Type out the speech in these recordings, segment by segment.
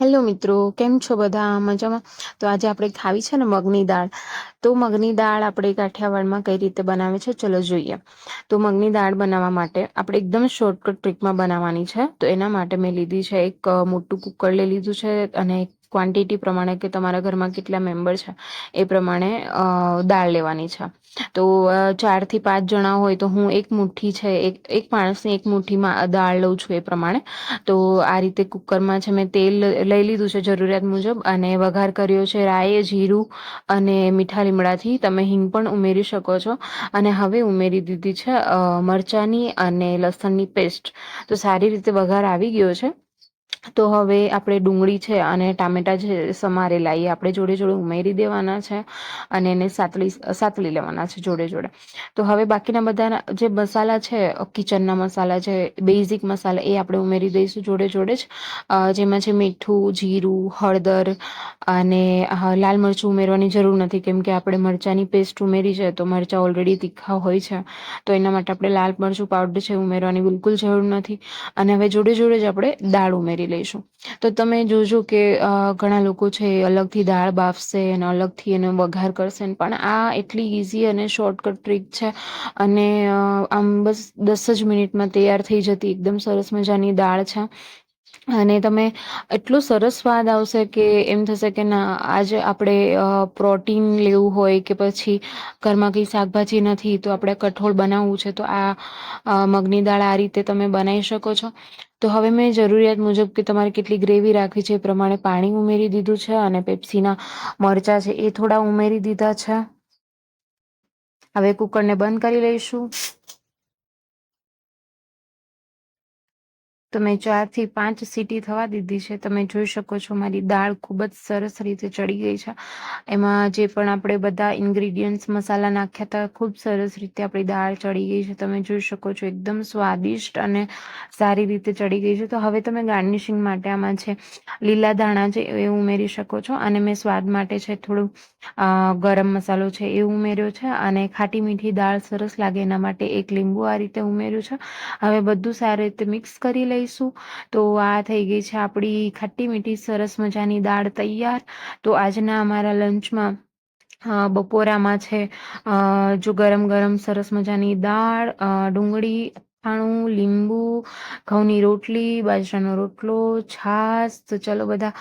Hello મિત્રો, કેમ છો બધા? મજામાં? તો આજે આપણે ખાવી છે ને, મગની દાળ. તો મગની દાળ આપણે કાઠિયાવાડમાં કઈ રીતે બનાવે છે, ચલો જોઈએ. તો મગની દાળ બનાવવા માટે આપણે એકદમ શોર્ટકટ ટ્રીકમાં બનાવવાની છે. તો એના માટે મેં લીધી છે એક મોટું કુકર લઈ લીધું છે અને ક્વોન્ટિટી પ્રમાણે કે તમારા ઘરમાં કેટલા મેમ્બર છે, એ પ્રમાણે દાળ લેવાની છે. તો ચારથી પાંચ જણા હોય તો હું એક મુઠ્ઠી છે, એક એક માણસની એક મુઠ્ઠીમાં દાળ લઉં છું એ પ્રમાણે. તો આ રીતે કુકરમાં છે મેં તેલ લઈ લીધું છે જરૂરિયાત મુજબ અને વઘાર કર્યો છે રાઈ, જીરું અને મીઠા લીમડાથી. તમે હિંગ પણ ઉમેરી શકો છો. અને હવે ઉમેરી દીધી છે મરચાંની અને લસણની પેસ્ટ. તો સારી રીતે વઘાર આવી ગયો છે. તો હવે આપણે ડુંગળી છે અને ટામેટા છે સમારેલા એ આપણે જોડે જોડે ઉમેરી દેવાના છે અને એને સાતલી સાતલી લેવાના છે જોડે જોડે. તો હવે બાકીના બધા જે મસાલા છે, કિચનના મસાલા છે બેઝિક મસાલા એ આપણે ઉમેરી દઈશું જોડે જોડે જ. જેમાં છે મીઠું, જીરું, હળદર અને લાલ મરચું ઉમેરવાની જરૂર નથી. કેમ કે આપણે મરચાંની પેસ્ટ ઉમેરી છે તો મરચાં ઓલરેડી તીખા હોય છે. તો એના માટે આપણે લાલ મરચું પાવડર છે ઉમેરવાની બિલકુલ જરૂર નથી. અને હવે જોડે જોડે જ આપણે દાળ ઉમેરી લઈશું. તો તમે જોજો કે ઘણા લોકો છે અલગથી દાળ બાફશે અને અલગથી એનો વઘાર કરશે પણ આ એટલી ઇઝી અને શોર્ટકટ ટ્રીક છે. અને આમ બસ દસ જ મિનિટમાં તૈયાર થઈ જતી, એકદમ સરસ મજાની દાળ છે. અને તમે એટલો સરસ સ્વાદ આવશે કે એમ થશે કે ના, આજે આપણે પ્રોટીન લેવું હોય કે પછી ઘરમાં કંઈ શાકભાજી નથી, તો આપણે કઠોળ બનાવવું છે, તો આ મગની દાળ આ રીતે તમે બનાવી શકો છો. તો હવે મેં જરૂરિયાત મુજબ કે તમારે કેટલી ગ્રેવી રાખવી છે એ પ્રમાણે પાણી ઉમેરી દીધું છે અને પેપ્સીના મરચાં છે એ થોડા ઉમેરી દીધા છે. હવે કુકરને બંધ કરી લઈશું. તો મેં ચારથી પાંચ સીટી થવા દીધી છે. તમે જોઈ શકો છો મારી દાળ ખૂબ જ સરસ રીતે ચડી ગઈ છે. એમાં જે પણ આપણે બધા ઇન્ગ્રીડિયન્ટ્સ મસાલા નાખ્યા હતા, ખૂબ સરસ રીતે આપણી દાળ ચડી ગઈ છે. તમે જોઈ શકો છો એકદમ સ્વાદિષ્ટ અને સારી રીતે ચડી ગઈ છે. તો હવે તમે ગાર્નિશિંગ માટે આમાં છે લીલા ધાણા છે એ ઉમેરી શકો છો અને મેં સ્વાદ માટે છે થોડું ગરમ મસાલો છે એ ઉમેર્યો છે અને ખાટી મીઠી દાળ સરસ લાગે એના માટે એક લીંબુ આ રીતે ઉમેર્યું છે. હવે બધું સારી રીતે મિક્સ કરી લઈશું. લઈશું. તો આ થઈ ગઈ છે આપણી ખટ્ટી મીઠી સરસ મજાની દાળ તૈયાર. તો આજના અમારા લંચમાં બપોરામાં છે જો ગરમ ગરમ સરસ મજાની દાળ ડુંગળી અથાણું લીંબુ, ઘઉંની રોટલી, બાજરાનો રોટલો, છાશ. તો ચલો બધા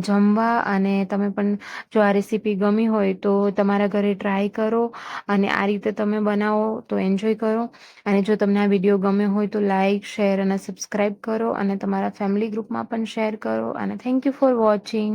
જમવા અને તમે પણ જો આ રેસીપી ગમી હોય તો તમારા ઘરે ટ્રાય કરો અને આ રીતે તમે બનાવો તો એન્જોય કરો. અને જો તમને આ વીડિયો ગમ્યો હોય તો લાઇક શેર અને સબસ્ક્રાઈબ કરો અને તમારા ફેમિલી ગ્રુપમાં પણ શેર કરો. અને થેન્ક યુ ફોર વોચિંગ